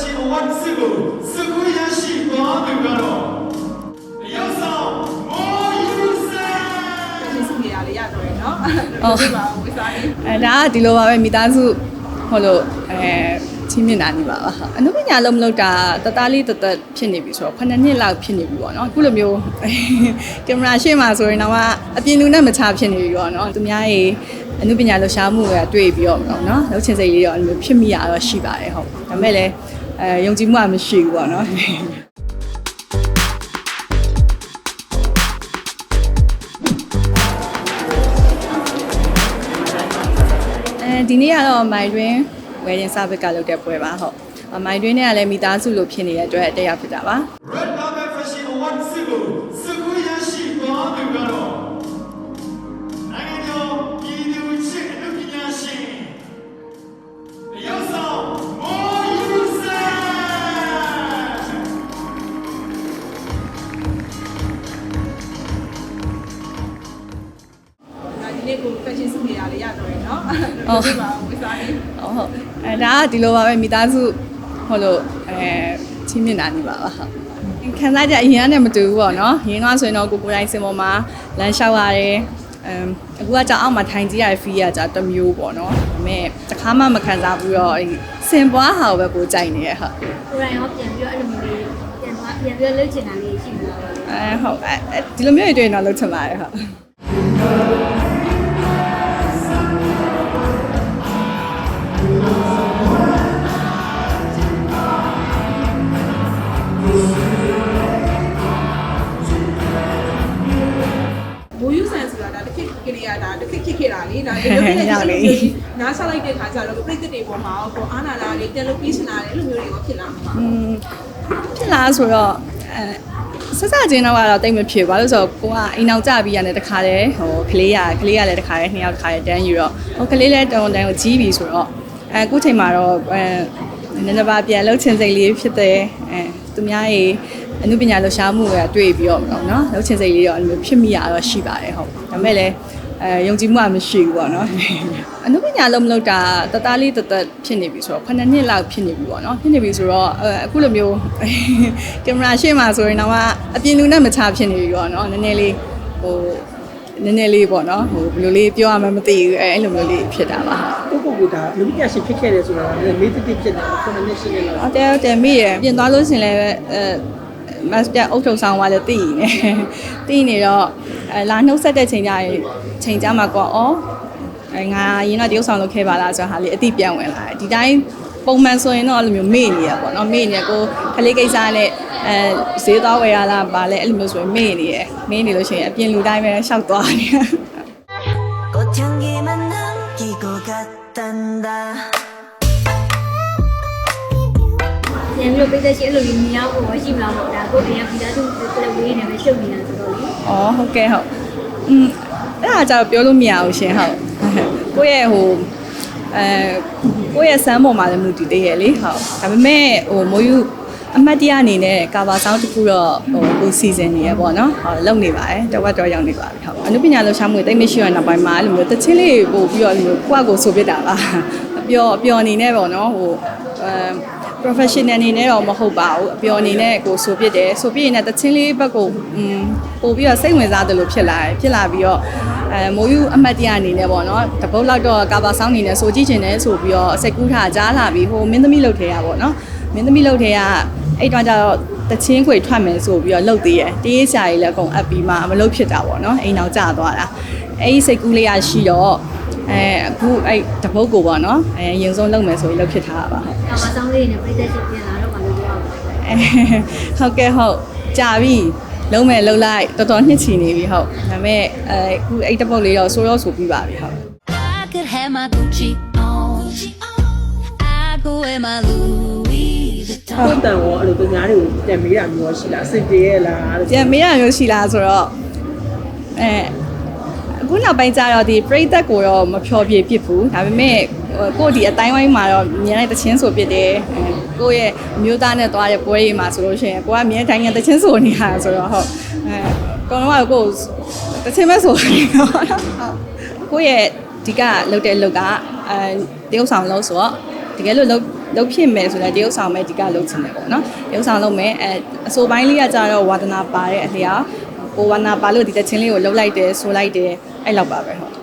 ရှင်အဝတ်စစ်ကိုစကူရရှိသွားသူကတော့ရောက်ဆောင်မောယူဆန်ရှင်းစုနေရလေရတော့ရနော်ဟုတ်ဒီပါဝိစားလေးအဲဒါကဒီလိုပါပဲမိသားစုဟိုလိုအဲချင်းမြင့်တာနေပါပါဟုတ်အနုပညာလုံးမလုပ်တာတသားလေးတသက်ဖြစ်နေပြီဆိုတော့9နှစ်လောက်ဖြစ်နေပြီပေါ့နော်အခုလိုမျိုးကင်မရာရှေ့မှာဆိုရင်တော့အပြင်လူနဲ့မချဖြစ်နေပြီပေါ့နော်သူများရေအနုပညာလှူရှားမှုကတွေ့ပြီးတော့ပေါ့နော်လှုပ်ချင်စိတ်လေးတော့အဲ့လိုဖြစ်မိရတော့ရှိပါတယ်ဟုတ်ဒါပေမဲ့လည်း အဲယုံကြည်မှုကမရှိဘူးပေါ့နော်အဲဒီနေ့ကတော့မိုင်တွင်ဝယ်ရင်စာဘက်ကလုပ်တဲ့ပွဲပါဟုတ်အမိုင်တွင်နဲ့ကလည်းမိသားစုလိုဖြစ်နေတဲ့အတွက်တက်ရောက်ဖြစ်တာပါ နေ့ကိုဖက်ရှင်စုနေရလေရတော့ရနော်ဟုတ်ဒီပါဝိစားလေးဟုတ်ဟုတ်အဲဒါကဒီလိုပါပဲမိသားစုဟိုလိုအဲချင်းမြင့်တာနေပါပါဟုတ်ခံစားချက်အရင်ကနဲ့မတူဘူးပေါ့နော်ရင်းကားဆိုရင်တော့ကိုကိုယ်တိုင်စင်ပေါ်မှာလမ်းလျှောက်ရတယ်အမ်အခုကကြောင်အောက်မှာထိုင်ကြည့်ရတဲ့ fee ကကြာတစ်မျိုးပေါ့နော်ဒါပေမဲ့တစ်ခါမှမခံစားဘူးတော့အဲ့ဒီစင်ပွားဟာကိုပဲကိုကြိုက်နေရဟုတ်ကိုရိုင်းရောပြန်ပြီးတော့အဲ့လိုမျိုးလေးပြန်သွားပြန်ပြီးတော့လှုပ်ချင်တာလေးရှိမှာပါအဲဟုတ်အဲအဲဒီလိုမျိုးတွေတွေ့ရင်တော့လုပ်ချင်ပါတယ်ဟုတ် ခေတ်ခဲ့တာလေဒါဒီလိုမျိုးလေးနားချလိုက်တဲ့ခါကျတော့ပြိတ္တတွေပေါ်မှာပေါ့အာနာလာလေးတက်လို့ပြီးစနာတယ်အဲ့လိုမျိုးတွေရောဖြစ်လာမှာပါ อืมဖြစ်လာဆိုတော့အဲဆက်စချင်းတော့ကတော့တိတ်မဖြစ်ပါလို့ဆိုတော့ကိုကအိမ်အောင်ကြပြီးရတယ်တခါတည်းဟိုကလေးရကလေးရလည်းတခါတည်းနှစ်ယောက်တခါတည်းတန်းယူတော့ဟိုကလေးလည်းတုံတန်းကိုကြီးပြီဆိုတော့အဲအခုချိန်မှာတော့အဲနည်းနည်းပါးပြန်လှုပ်ချင်စိတ်လေးဖြစ်တယ်အဲသူများရေအနုပညာလှူရှားမှုကတွေ့ပြီးတော့เนาะလှုပ်ချင်စိတ်လေးတော့အဲ့လိုဖြစ်မိရတော့ရှိပါတယ်ဟုတ်ဒါပေမဲ့လည်း အဲယုံကြည်မှုကမရှိဘူးပေါ့နော်အနုပညာလုံးမလုပ်တာတသားလေးတသက်ဖြစ်နေပြီဆိုတော့9နှစ်လောက်ဖြစ်နေပြီပေါ့နော်ဖြစ်နေပြီဆိုတော့အဲအခုလိုမျိုးကင်မရာရှေ့မှာဆိုရင်တော့အပြင်လူနဲ့မချဖြစ်နေပြီပေါ့နော်နည်းနည်းလေးဟိုနည်းနည်းလေးပေါ့နော်ဟိုဘယ်လိုလေးပြောရမှမသိဘူးအဲအဲ့လိုမျိုးလေးဖြစ်တာပါကိုကိုကိုဒါလူပြရှင်ဖြစ်ခဲ့တယ်ဆိုတာလည်းမေးတိတိဖြစ်တယ်ခုနစ်နှစ်ရှိနေလားဟုတ်တယ်ဟုတ်တယ်မိရပြင်သွားလို့ရှရင်လည်းအဲ မတ်ပြအုတ်ထုံဆောင်ကလည်းတည်နေ တည်နေတော့အဲလာနှုတ်ဆက်တဲ့ချိန်ကြရင်ချိန်ကြမှာကွာဩအဲငါရင်းတော့တရုပ်ဆောင်လုပ်ခဲ့ပါလားဆိုတော့ဟာလေအတိပြန်ဝင်လာတယ်ဒီတိုင်းပုံမှန်ဆိုရင်တော့အဲ့လိုမျိုးမေ့နေရပေါ့နော်မေ့နေရကိုခလေးကိစ္စနဲ့အဲဈေးသွားဝယ်ရလားဗာလဲအဲ့လိုမျိုးဆိုရင်မေ့နေရမေ့နေလို့ရှိရင်အပြင်လူတိုင်းပဲရှောက်သွားနေ 꽃향기만 남기고 갔단다 ပြန်ပြီးတော့ပိတ်သက်ရှိအဲ့လိုမျိုးမြင်ရဖို့ရောရှိမလားပေါ့ဒါကိုယ်ကဗီဇာသူ့ကိုလည်းဝေးနေပဲရှုပ်နေတာဆိုတော့လေ။အော်ဟုတ်ကဲ့ဟုတ်။อืมအဲ့ဒါကြတော့ပြောလို့မရဘူးရှင်ဟုတ်။ကိုယ့်ရဲ့ဟိုအဲကိုယ့်ရဲ့စမ်းပေါ်မှာလည်းမူတည်သေးရဲ့လေဟုတ်။ဒါပေမဲ့ဟိုမိုးယူအမတ်တရားအနေနဲ့ cover sound တခုတော့ဟိုကို season နေရပေါ့နော်ဟောလုပ်နေပါတယ်တဝက်တော့ရောက်နေပါပြီဟုတ်အနုပညာလှူရှားမှုတိတ်မရှိရနောက်ပိုင်းမှာအဲ့လိုမျိုးတချင်းလေးပို့ပြီးတော့ဒီလိုကိုယ့်အကိုဆိုပြစ်တာပါပျော်ပျော်အနေနဲ့ပေါ့နော်ဟိုအဲ professional အနေနဲ့တော့မဟုတ်ပါဘူးအပျော်အနေနဲ့ကိုဆိုပြစ်တယ်ဆိုပြစ်ရင်လည်းတချင်းလေးဘက်ကိုอืมပို့ပြီးတော့စိတ်ဝင်စားတယ်လို့ဖြစ်လာတယ်ဖြစ်လာပြီးတော့အဲမိုးယူအမတ်တရားအနေနဲ့ပေါ့နော်တပုတ်လောက်တော့ကာဘာဆောင်းအနေနဲ့ဆိုကြည့်ချင်တယ်ဆိုပြီးတော့စိတ်ကူးထားကြားလာပြီးဟိုမင်းသမီးလှုပ်ထဲရပေါ့နော်မင်းသမီးလှုပ်ထဲကအဲ့တော့ကျတော့တချင်းခွေထွက်မယ်ဆိုပြီးတော့လှုပ်သေးတယ်တေးဆရာကြီးလည်းအကုန်အပ်ပြီးမှမလှုပ်ဖြစ်တာပေါ့နော်အိမ်အောင်ကျသွားတာအဲ့ဒီစိတ်ကူးလေးရရှိတော့ အဲအခုအဲ့တပုတ်ကိုပေါ့နော်အဲရင်ဆုံးလုပ်မယ်ဆိုပြီးလှုပ်ဖြစ်ထားတာပါဟုတ်ကာမဆောင်လေးနဲ့ပိတ်သက်ရှိပြန်လာတော့မှလို့ပြောအောင်အဲဟုတ်ကဲ့ဟုတ်ကြာပြီလုံးမဲ့လုံးလိုက်တော်တော်နှစ်ချီနေပြီဟုတ်ဒါပေမဲ့အဲအခုအဲ့တပုတ်လေးတော့ဆိုတော့ဆိုပြီးပါပြီဟုတ် I could have my Gucci on I go wear my Louis Vuitton ဟုတ်တန်ရောအဲ့လိုသူများတွေကိုပြန်မေးတာမျိုးရှိလားအစစ်ပြေရဲ့လားလို့ပြန်မေးရမျိုးရှိလားဆိုတော့အဲ အခုနောက်ပိုင်းကျတော့ဒီပြိသက်ကိုတော့မဖြောပြပြစ်ဘူးဒါပေမဲ့ဟိုကိုယ့်ဒီအတိုင်းဝိုင်းမှာတော့မြင်လိုက်တချင်းဆိုပြစ်တယ်အဲကိုယ့်ရဲ့အမျိုးသားနဲ့သွားတဲ့ပွဲတွေမှာဆိုလို့ရှိရင်ကိုကမြင်တိုင်းကတချင်းဆိုနေတာဆိုတော့ဟုတ်အဲကောင်းတော့ကိုယ်တချင်းပဲဆိုနေတော့ဟုတ်ကိုယ့်ရဲ့ဒီကလုပ်တဲ့လုပ်ကအဲတရုပ်ဆောင်လို့ဆိုတော့တကယ်လို့လုပ်လုပ်ဖြစ်မယ်ဆိုတော့တရုပ်ဆောင်မဲ့ဒီကလုပ်ချင်တယ်ပေါ့နော်တရုပ်ဆောင်လုပ်မယ်အဲအဆိုပိုင်းလေးကကြတော့ဝါဒနာပါတဲ့အလျောက်ကိုဝါဒနာပါလို့ဒီတချင်းလေးကိုလှုပ်လိုက်တယ်ဆိုလိုက်တယ် အဲ့လောက်ပါပဲဟုတ်